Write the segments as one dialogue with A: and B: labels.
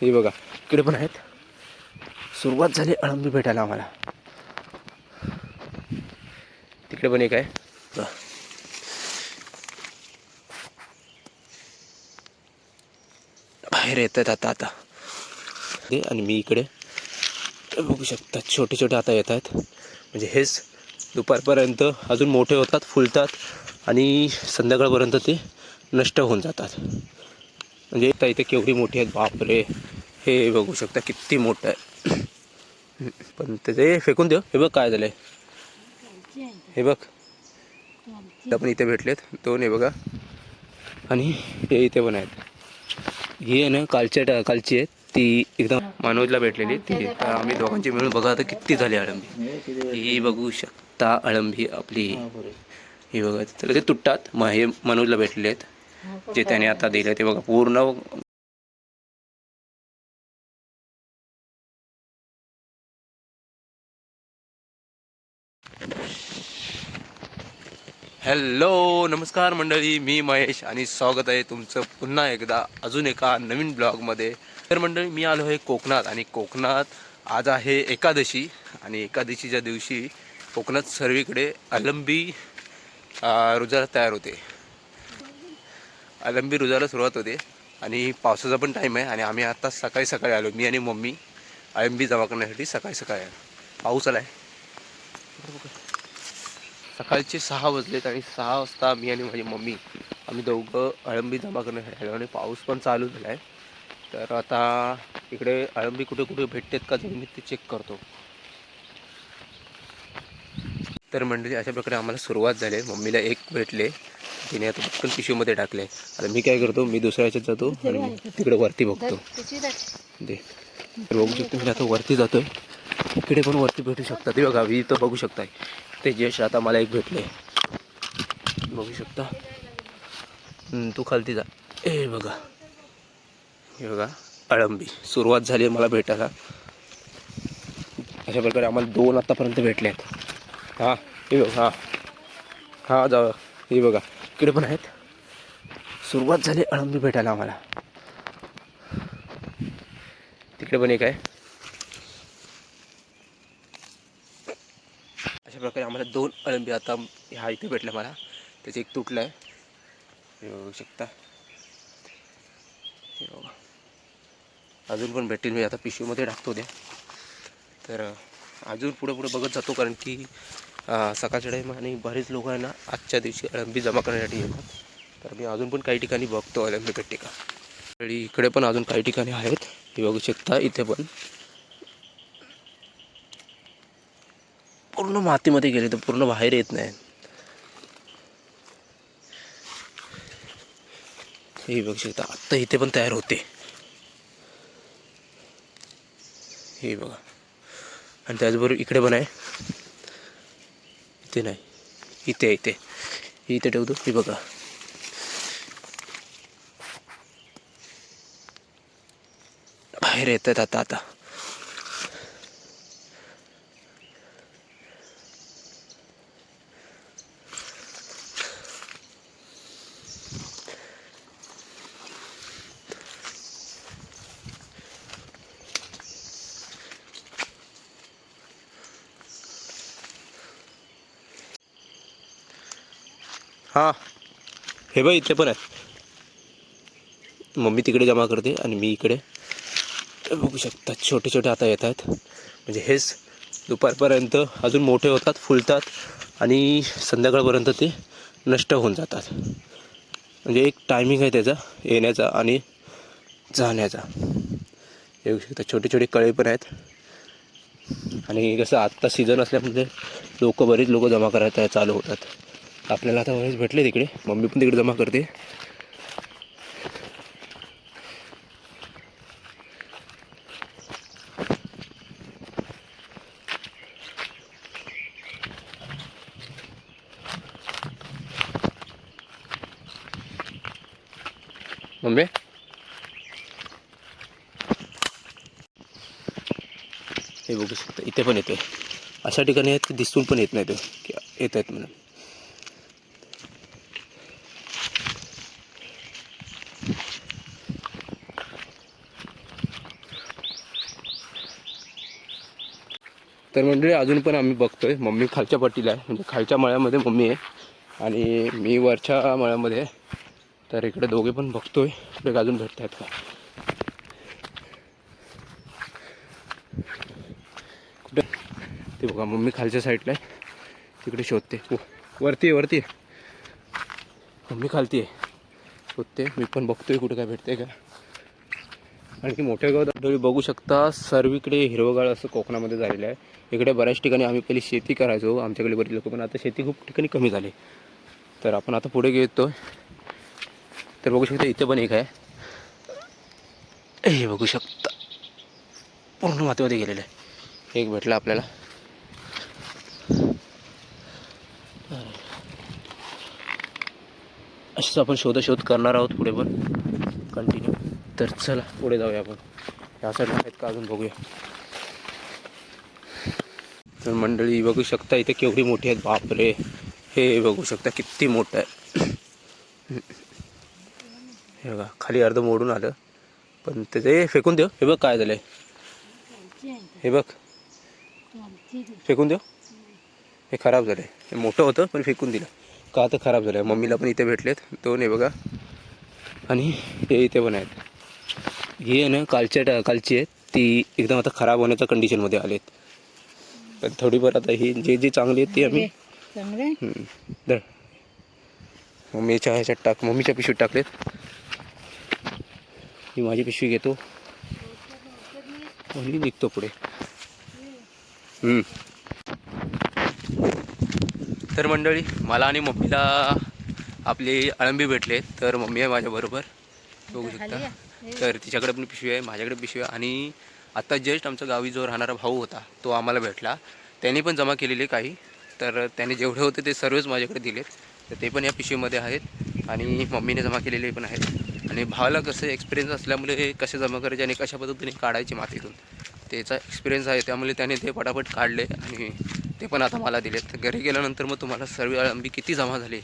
A: हे बघा इकडे पण आहेत. सुरुवात झाली अळंबी भेटायला आम्हाला. तिकडे पण एक आहे. बाहेर येत आहेत आता. आता आणि मी इकडे. बघू शकता छोटे छोटे आता येत आहेत. म्हणजे हेच दुपारपर्यंत अजून मोठे होतात फुलतात आणि संध्याकाळपर्यंत ते नष्ट होऊन जातात. म्हणजे इथं इथे केवढी मोठी आहेत बापरे. हे बघू शकता किती मोठं आहे. पण त्याचे फेकून देऊ. हे बघ काय झालंय. हे बघ. आपण इथे भेटलेत. दोन हे बघा. आणि हे इथे पण आहेत. ही आहे ना कालच्या कालची आहे. ती एकदम मनोजला भेटलेली ती आम्ही दोघांची मिळून बघा आता किती झाली अळंबी ही बघू शकता अळंबी आपली. ही बघा. तर ते तुटतात. मग हे मनोजला भेटलेले आहेत जे त्याने आता दिले ते बघा. पूर्ण हॅलो नमस्कार मंडळी. मी महेश आणि स्वागत आहे तुमचं पुन्हा एकदा अजून एका नवीन ब्लॉगमध्ये. तर मंडळी मी आलो आहे कोकणात आणि कोकणात आज आहे एकादशी आणि एकादशीच्या दिवशी कोकणात सर्वीकडे अलंबी रुजाला तयार होते. अलंबी रुजाला सुरुवात होते आणि पावसाचा पण टाईम आहे आणि आम्ही आत्ता सकाळी सकाळी आलो. मी आणि मम्मी अलंबी जमा करण्यासाठी सकाळी सकाळी आलो. पाऊस आला आहे सकाळचे सहा वाजलेत आणि सहा वाजता मी आणि माझी मम्मी आम्ही दोघं अळंबी जमा करण्यासाठी आलो आणि पाऊस पण चालू झाला आहे तर आता इकडे अळंबी कुठे कुठे भेटतात का ते मी ते चेक करतो. तर मंडळी अशा प्रकारे आम्हाला सुरुवात झाली. आहे मम्मीला एक भेटले तिने आता पटकन पिशवीमध्ये टाकले. आता मी काय करतो मी दुसऱ्या ह्याच्यात जातो आणि तिकडे वरती बघतो. दे. तर बघू शकतो मी आता वरती जातोय. इकडे पण वरती भेटू शकता. ते बघा मी इथं बघू शकताय. ते यश आता मला एक भेटले. बघू शकता. तू खालती जा. ए बघा. हे बघा अळंबी सुरुवात झाली आहे मला भेटायला. अशा प्रकारे आम्हाला दोन आत्तापर्यंत भेटले आहेत. हां हे बघा हां. हां जा हे बघा. इकडे पण आहेत. सुरुवात झाली अळंबी भेटायला आम्हाला. तिकडे पण एक आहे. मला दोन अळंबी आता ह्या इथे भेटल्या मला. त्याचं एक तुटलं आहे. हे बघू शकता. हे बघा. अजून पण भेटेल मी आता पिशवीमध्ये टाकतो द्या तर अजून पुढे पुढे बघत जातो कारण की सकाळच्या टाईम आणि बरेच लोक आहे ना आजच्या दिवशी अळंबी जमा करण्यासाठी येतात. तर मी अजून पण काही ठिकाणी बघतो अळंबी भेटते का इकडे पण अजून काही ठिकाणी आहेत. हे बघू शकता. इथे पण. पूर्ण मातीमध्ये गेले तर पूर्ण बाहेर येत नाही. हे बघू शकता आत्ता इथे पण तयार होते. हे बघा. आणि त्याचबरोबर इकडे पण आहे. इथे नाही. इथे इथे. इथे ठेवतो. हे बघा. बाहेर येत आहेत आता आता. हां. हे बघ इथे पण आहेत मम्मी तिकडे जमा करते आणि मी इकडे. बघू शकता छोटे छोटे आता येत आहेत. म्हणजे हेच दुपारपर्यंत अजून मोठे होतात फुलतात आणि संध्याकाळपर्यंत ते नष्ट होऊन जातात. म्हणजे एक टायमिंग आहे त्याचा येण्याचा आणि जाण्याचा. येऊ शकता छोटे छोटे कळे पण आहेत. आणि कसं आत्ता सीझन असल्यामुळे लोक बरीच लोक जमा करायला चालू होतात. आपल्याला आता बरेच भेटले तिकडे. मम्मी पण तिकडे जमा करते. मम्मी? हे बघू शकता इथे पण येतोय. अशा ठिकाणी आहेत की दिसून पण येत नाही ते येत आहेत म्हणून. तर मंडळी अजून पण आम्ही बघतोय. मम्मी खालच्या पट्टीला आहे. म्हणजे खालच्या मळ्यामध्ये मम्मी आहे. आणि मी वरच्या मळ्यामध्ये आहे. तर इकडे दोघे पण बघतोय. इकडे अजून भेटत आहेत का? कुठे? ते बघा मम्मी खालच्या साईडला आहे. तिकडे शोधते. वरती आहे वरती आहे. मम्मी खालती आहे. शोधते. मी पण बघतोय कुठे काय भेटते का? आणखी मोठ्या गावात तुम्ही बघू शकता सर्वीकडे हिरवगाळ असं कोकणामध्ये झालेलं आहे. इकडे बऱ्याच ठिकाणी आम्ही पहिली शेती करायचो आमच्याकडे बरीच लोक पण आता शेती खूप ठिकाणी कमी झाली. तर आपण आता पुढे घेतो तर बघू शकता इथे पण एक आहे. हे बघू शकता. पूर्ण मातीमध्ये गेलेलं आहे. एक भेटलं आपल्याला. असंच आपण शोधाशोध करणार आहोत पुढे पण. कंटिन्यू तर चला पुढे जाऊया आपण. ह्या साईडला आहेत का अजून बघूया. तर मंडळी बघू शकता इथे केवढी मोठी आहेत. बापरे हे बघू शकता किती मोठं आहे. हे बघा खाली अर्ध मोडून आलं. पण ते फेकून देऊ. हे बघ काय झालंय. हे बघ. फेकून देऊ? हे खराब झालं आहे हे मोठं होतं पण फेकून दिलं. का तर खराब झालं आहे मम्मीला पण इथे भेटलेत. दोन आहे बघा. आणि हे इथे पण आहेत. ही आहे ना कालच्या टा कालची आहे ती एकदम आता खराब होण्याच्या कंडिशनमध्ये आलेत. पण थोडीफार आता ही जे जी चांगली आहेत ती आम्ही मम्मीच्या ह्याच्यात टाक मम्मीच्या पिशवीत टाकलेत. मी माझी पिशवी घेतो. आणि निघतो पुढे. हम्म. तर मंडळी मला आणि मम्मीला आपली अळंबी भेटले तर मम्मी आहे माझ्याबरोबर बघू शकता. तर तिच्याकडे पण पिशवी आहे माझ्याकडे पिशवी आहे. आणि आत्ता जस्ट आमचा गावी जो राहणारा भाऊ होता तो आम्हाला भेटला. त्यांनी पण जमा केलेले काही. तर त्याने जेवढे होते ते सर्वच माझ्याकडे दिलेत. तर ते पण या पिशवीमध्ये आहेत. आणि मम्मीने जमा केलेले पण आहेत. आणि भावाला कसं एक्सपिरियन्स असल्यामुळे हे कसे जमा करायचे आणि कशा पद्धतीने काढायचे मातीतून त्याचा एक्सपिरियन्स आहे. त्यामुळे त्याने ते पटापट काढले आणि ते पण आता मला दिलेत. घरी गेल्यानंतर मग तुम्हाला सर्व आंबी किती जमा झाली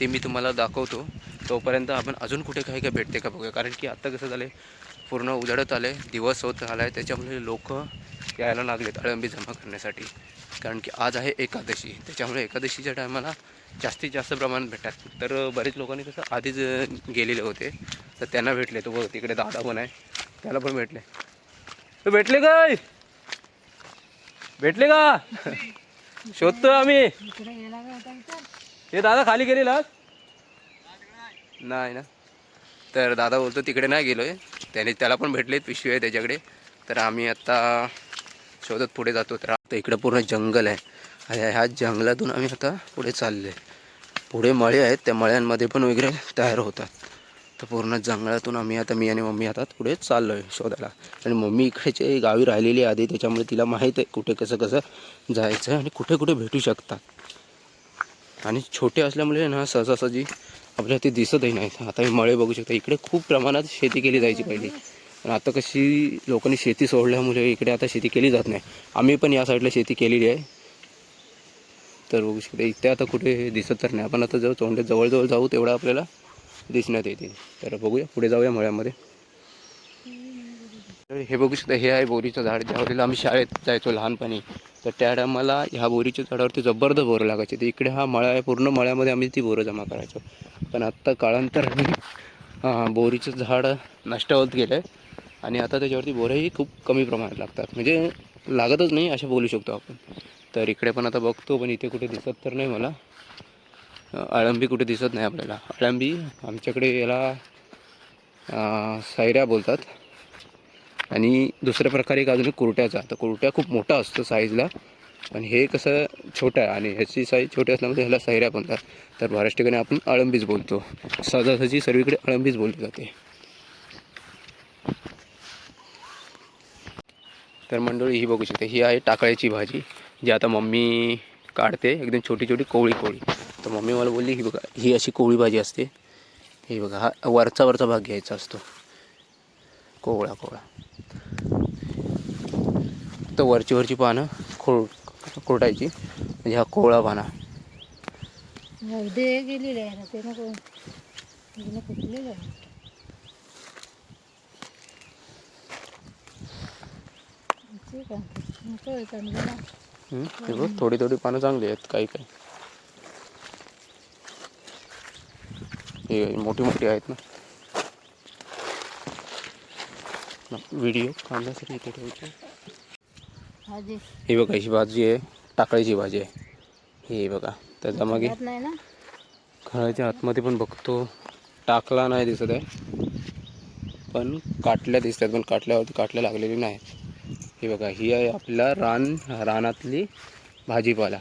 A: ते मी तुम्हाला दाखवतो. तोपर्यंत आपण अजून कुठे काही काय भेटते का बघूया. कारण की आत्ता कसं झालं पूर्ण उजाडत आलं आहे दिवस होत आला आहे त्याच्यामुळे लोक यायला लागलेत अळंबी जमा करण्यासाठी. कारण की आज आहे एकादशी त्याच्यामुळे एकादशीच्या टायमाला जास्तीत जास्त प्रमाणात भेटतात. तर बरेच लोकांनी कसं आधीच गेलेले होते तर त्यांना भेटले. तो बघ तिकडे दादा पण आहे त्याला पण भेटले. तो भेटले काय भेटले का? शोधतो आम्ही. हे दादा खाली गेलेला नाही ना. तर दादा बोलतो तिकडे नाही गेलोय. त्याने त्याला पण भेटलेत पिशवी आहे त्याच्याकडे. तर आम्ही आता शोधत पुढे जातो. तर आता इकडं पूर्ण जंगल आहे. आणि ह्या जंगलातून आम्ही आता पुढे चालले पुढे मळे आहेत. त्या मळ्यांमध्ये पण वगैरे तयार होतात. तर पूर्ण जंगलातून आम्ही आता मी आणि मम्मी आता पुढे चाललो आहे शोधायला. आणि मम्मी इकडेचे गावी राहिलेली आधी. त्याच्यामुळे तिला माहीत आहे कुठे कसं कसं जायचं आणि कुठे कुठे भेटू शकतात. आणि छोटे असल्यामुळे ना सहजासहजी आपल्याला ते दिसतही नाहीत आता हे मळे बघू शकता इकडे खूप प्रमाणात शेती केली जायची पहिली. पण आता कशी लोकांनी शेती सोडल्यामुळे इकडे आता शेती केली जात नाही. आम्ही पण या साईडला शेती केलेली आहे. तर बघू शकता इथे आता कुठे दिसत तर नाही. आपण आता जवळ चोंडे जवळजवळ जाऊ तेवढं आपल्याला दिसण्यात येते. तर बघूया पुढे जाऊया मळ्यामध्ये. तर हे बघू शकता हे आहे बोरीचं झाड. ज्या वेळेला आम्ही शाळेत जायचो लहानपणी तर त्या टायमाला ह्या बोरीच्या झाडावरती जबरदस्त बोरं लागायची. तर इकडे हा मळा आहे पूर्ण मळ्यामध्ये आम्ही ती बोरं जमा करायचो. पण आत्ता काळांतराने हां बोरीचं झाड नष्ट होत गेलं आहे आणि आता त्याच्यावरती बोरंही खूप कमी प्रमाणात लागतात. म्हणजे लागतच नाही असं बोलू शकतो आपण. तर इकडे पण आता बघतो पण इथे कुठे दिसत तर नाही मला. अळंबी कुठे दिसत नाही आपल्याला. अळंबी आमच्याकडे याला सैऱ्या सायऱ्या बोलतात. आणि दुसऱ्या प्रकारे एक अजून एक कुरट्याचा. तर कुरट्या खूप मोठा असतो साईजला पण हे कसं छोटं आहे आणि ह्याची साईज छोटी असल्यामुळे ह्याला सैऱ्या बोलतात तर बऱ्याच ठिकाणी आपण अळंबीच बोलतो. सहजासहजी सर्वीकडे अळंबीच बोलली जाते. तर मंडळी ही बघू शकते ही आहे टाकळ्याची भाजी जी आता मम्मी काढते. एकदम छोटी छोटी कोवळी कोवळी. तर मम्मी मला बोलली ही बघा ही अशी कोवळी भाजी असते. ही बघा हा वरचा वरचा भाग घ्यायचा असतो. कोवळा कोवळा. तर वरची वरची पानं खोड खोडायची म्हणजे हा कोवळा पाना.
B: गेलेले आहे ना ते नको.
A: थोडी थोडी पानं चांगली आहेत काही काही. हे मोठी मोठी आहेत ना ना, व्हिडिओ काढण्यासाठी इथे ठेवायचे.
B: भाजी.
A: ही बघा ही भाजी आहे टाकळीची भाजी आहे. ही बघा
B: त्याच्यामागे नाही ना?
A: घराच्या आतमध्ये पण बघतो. टाकला नाही दिसत आहे. पण काटल्या दिसतात पण काटल्यावरती काटल्या लागलेली नाही. ही बघा ही आहे आपला रान रानातली भाजीपाला.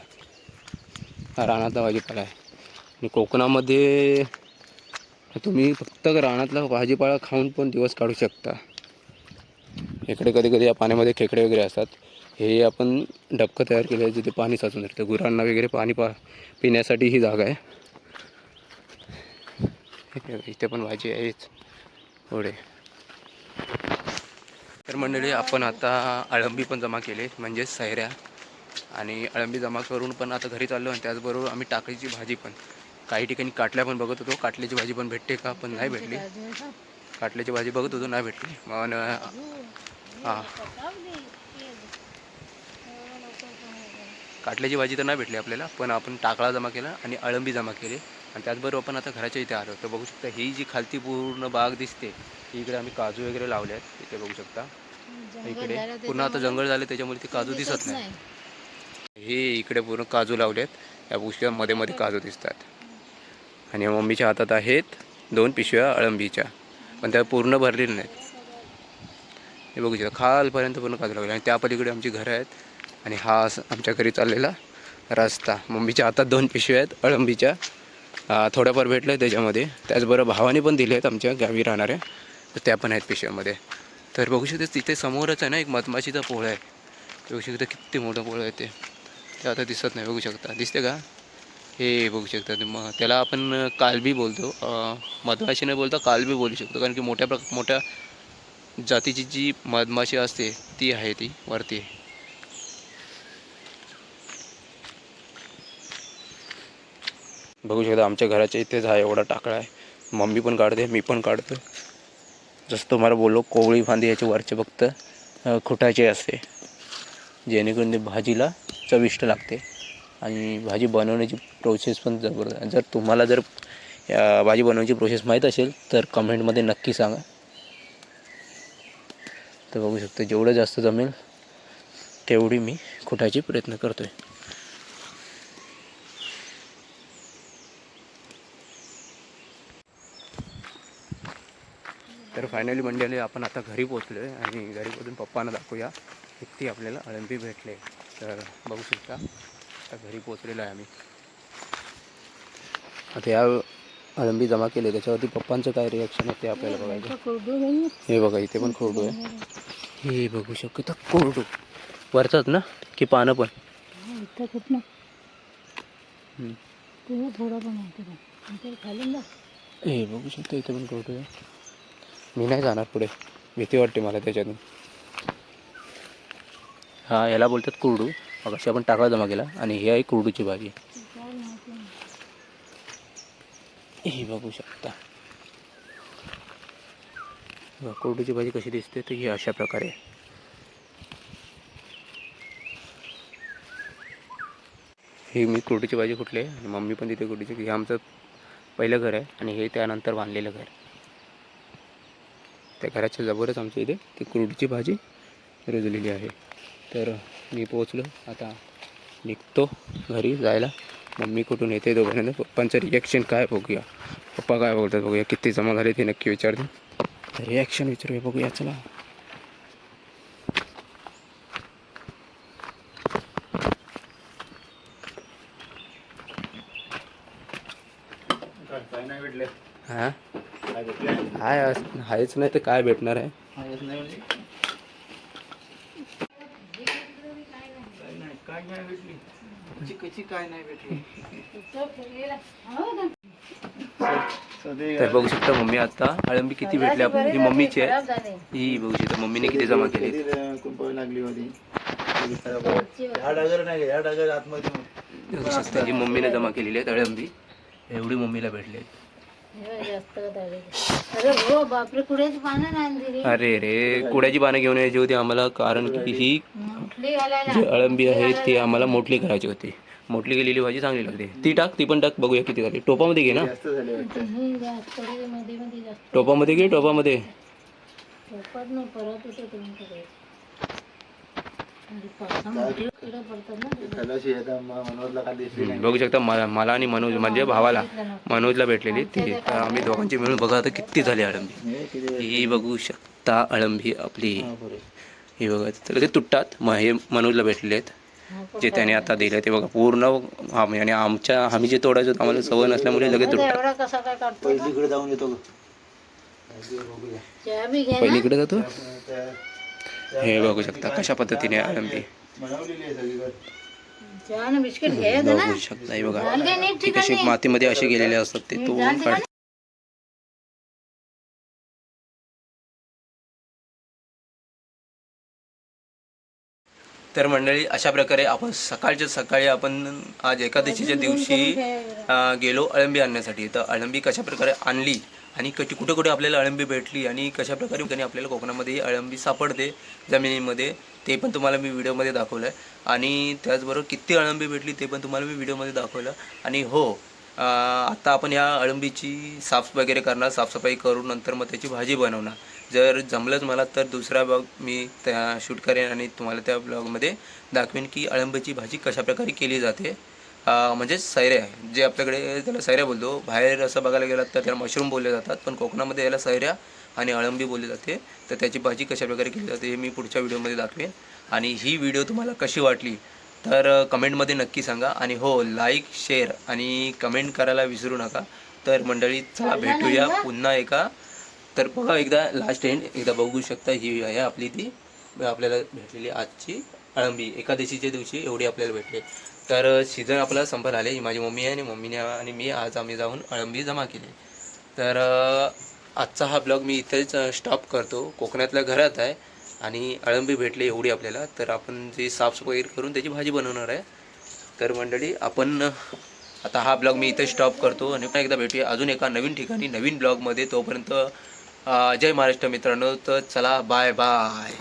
A: हा रानातला भाजीपाला आहे. आणि कोकणामध्ये तुम्ही फक्त रानातला भाजीपाला खाऊन पण दिवस काढू शकता. इकडे कधी कधी या पाण्यामध्ये खेकडे वगैरे असतात. हे आपण डबकं तयार केलं आहे जिथे पाणी साचून राहतं गुरांना वगैरे पाणी पा पिण्यासाठी ही जागा आहे. इथे पण भाजी आहेच पुढे. तर मंडळी आपण आता अळंबी पण जमा केले म्हणजेच सैऱ्या. आणि अळंबी जमा करून पण आता घरी चाललो आणि त्याचबरोबर आम्ही टाकळीची भाजी पण. काही ठिकाणी काटल्या पण बघत होतो. काटल्याची भाजी पण भेटते का? पण नाही भेटली. काटल्याची भाजी बघत होतो नाही भेटली. मग हां. काटल्याची भाजी तर नाही भेटली आपल्याला पण आपण टाकळा जमा केला आणि अळंबी जमा केली. आणि त्याचबरोबर आपण आता घराच्या इथे आलो. तर बघू शकता ही जी खालती पूर्ण बाग दिसते इकडे आम्ही काजू वगैरे लावले आहेत. इथे बघू शकता. इकडे पुन्हा आता जंगल झाले त्याच्यामुळे ते काजू दिसत नाही. हे इकडे पूर्ण काजू लावले आहेत. या पुष्कळमध्ये मध्ये काजू दिसतात. आणि मम्मीच्या हातात आहेत दोन पिशव्या अळंबीच्या पण त्या पूर्ण भरलेल्या नाहीत. हे बघू शकता खालपर्यंत पूर्ण काजू लागले. आणि त्या पलीकडे आमची घरं आहेत. आणि हा असं आमच्या घरी चाललेला रस्ता. मम्मीच्या हातात दोन पिशव्या आहेत अळंबीच्या. थोड्याफार भेटलं त्याच्यामध्ये. त्याचबरोबर भावाने पण दिले आहेत आमच्या गावी राहणाऱ्या. तर त्या पण आहेत पिशव्यामध्ये. तर बघू शकते तिथे समोरच आहे ना एक मधमाशीचा पोळा आहे. बघू शकता किती मोठं पोळं आहे ते. ते आता दिसत नाही बघू शकता. दिसते का? हे बघू शकता मग त्याला आपण कालबी बोलतो. मधमाशी न बोलता कालबी बोलू शकतो. कारण की मोठ्या प्र मोठ्या जातीची जी मधमाशी असते ती आहे ती वरती. आहे बघू शकता आमच्या घराच्या इथेच हा एवढा टाकळा आहे. मम्मी पण काढते मी पण काढतो जसं तुम्हाला बोललो कोवळी फांदी याचे वरचे फक्त अं, खुटाचे असते. जेणेकरून ते भाजीला चविष्ट लागते. आणि भाजी बनवण्याची प्रोसेस पण जबरदस्त जर तुम्हाला जर या भाजी बनवण्याची प्रोसेस माहीत असेल तर कमेंटमध्ये नक्की सांगा. तर बघू शकतो जेवढं जास्त जमेल तेवढी मी खुटायची प्रयत्न करतो आहे फायनली मंडळी आपण आता घरी पोचलो आहे आणि घरी पोचून पप्पांना दाखवूया. किती आपल्याला अळंबी भेटले. तर बघू शकता आता घरी पोचलेलो आहे आम्ही. आता या अळंबी जमा केले त्याच्यावरती पप्पांचं काय रिॲक्शन आहे ते आपल्याला बघायचं. हे बघा इथे पण कोरडू आहे. हे बघू शकता कोरडू. वरचाच ना? की पानं पण?
B: हा,
A: हे बघू शकता इथे पण कोरडू आहे. मी नाही जाणार पुढे. भीती वाटते मला त्याच्यातून. हा याला बोलतात कुरडू. मग अशी आपण टाकळा जमा केला आणि ही आहे कुरडूची भाजी ही बघू शकता. कुरडूची भाजी कशी दिसते तर ही अशा प्रकारे ही मी कुरडूची भाजी कुठली आहे आणि मम्मी पण तिथे कुरडीची हे आमचं पहिलं घर आहे आणि हे त्यानंतर बांधलेलं घर त्या घराच्या जवळच आमच्या इथे ती क्रूडची भाजी रुजलेली आहे. तर मी पोचलो आता निघतो घरी जायला. मम्मी कुठून येते दोघांना पप्पांचं रिॲक्शन काय बघूया. पप्पा काय बोलतात बघूया. किती जमा झाले ते नक्की विचारते. रिॲक्शन विचारूया. बघूया. चला
C: काय नाही भेटले
A: हां
C: काय भेटले
A: हाय हायच नाही तर काय भेटणार आहे
C: नाही म्हणजे काय नाही काय नाही भेटली कशी कशी काय नाही भेटली
B: इथं फिरलेला. हो ना.
C: सध्या
A: तर बघू शकता मम्मी आता अळंबी किती भेटली आपण ही मम्मीची आहे. ही बघू शकता मम्मीने किती जमा केली
C: लागली होती
A: ही मम्मीने जमा केलेली आहे अळंबी एवढी मम्मीला भेटली.
B: अरे
A: रे कुड्याची पानं घेऊन यायची होती आम्हाला कारण की ही जी अळंबी आहे ती आम्हाला मोठली करायची होती. मोठली गेलेली भाजी चांगली लागते. ती टाक ती पण टाक बघूया किती झाली. टोपामध्ये घे ना. टोपामध्ये घे टोपामध्ये. बघू शकता मला मला आणि मनोज म्हणजे भावाला मनोजला भेटलेली ती. तर आम्ही दोघांची मिळून बघा आता किती झाली अळंबी ही बघू शकता अळंबी आपली.
C: हा,
A: बघा तर ते तुटतात. मग हे मनोजला भेटलेले आहेत. जे त्याने आता दिले ते बघा पूर्ण हा, आणि आमच्या आम्ही जे तोडायचो आम्हाला सवय नसल्यामुळे लगेच
B: आता
A: तुटतात.
C: पहिलीकडे जाऊन येतो.
A: पहिलीकडे जातो? हे बघू शकता कशा पद्धतीने
B: ना.
A: बघू शकता हे बघा. कशी मातीमध्ये असे गेलेले असतात ते तो काढ तर मंडळी अशा प्रकारे आपण सकाळच्या सकाळी आपण आज एकादशीच्या दिवशी गेलो अळंबी आणण्यासाठी. तर अळंबी कशा प्रकारे आणली आणि कशी कुठे कुठे आपल्याला अळंबी भेटली आणि कशाप्रकारे प्रकारे आपल्याला कोकणामध्ये अळंबी सापडते जमिनीमध्ये ते पण तुम्हाला मी व्हिडिओमध्ये दाखवलं. आहे आणि त्याचबरोबर किती अळंबी भेटली ते पण तुम्हाला मी व्हिडिओमध्ये दाखवलं. आणि हो आता आपण या अळंबीची साफ वगैरे करणार साफसफाई करून नंतर मग त्याची भाजी बनवणार. जर जमलंच मला तर दुसरा ब्लॉग मी त्या शूट करेन आणि तुम्हाला त्या ब्लॉगमध्ये दाखवेन की अळंबीची भाजी कशाप्रकारे केली जाते. अं, म्हणजे सैऱ्या जे आपल्याकडे त्याला सैऱ्या बोलतो. बाहेर असं बघायला गेलात तर त्याला मशरूम बोलले जातात. पण कोकणामध्ये याला सैऱ्या आणि अळंबी बोलली जाते. तर त्याची भाजी कशाप्रकारे केली जाते हे मी पुढच्या व्हिडिओमध्ये दाखवेन. आणि ही व्हिडिओ तुम्हाला कशी वाटली तर कमेंटमध्ये नक्की सांगा. आणि हो लाईक शेअर आणि कमेंट करायला विसरू नका. तर मंडळी चला भेटूया पुन्हा एका. तर बघा एकदा लास्ट एंड एकदा बघू शकता ही आहे आपली ती. आपल्याला भेटलेली आजची अळंबी. एकादशीच्या दिवशी एवढी आपल्याला भेटली. तर सीझन आपला संपत आले. ही माझी मम्मी आहे आणि मम्मीने आणि मी आज आम्ही जाऊन अळंबी जमा केली. तर आजचा हा ब्लॉग मी इथेच स्टॉप करतो. कोकणातल्या घरात आहे आणि अळंबी भेटली एवढी आपल्याला. तर आपण जी साफसफाई करून त्याची भाजी बनवणार आहे. तर मंडळी आपण आता हा ब्लॉग मी इथे स्टॉप करतो आणि पुन्हा एकदा भेटूया अजून एका नवीन ठिकाणी नवीन ब्लॉगमध्ये. तोपर्यंत जय महाराष्ट्र मित्रांनो. तर चला बाय बाय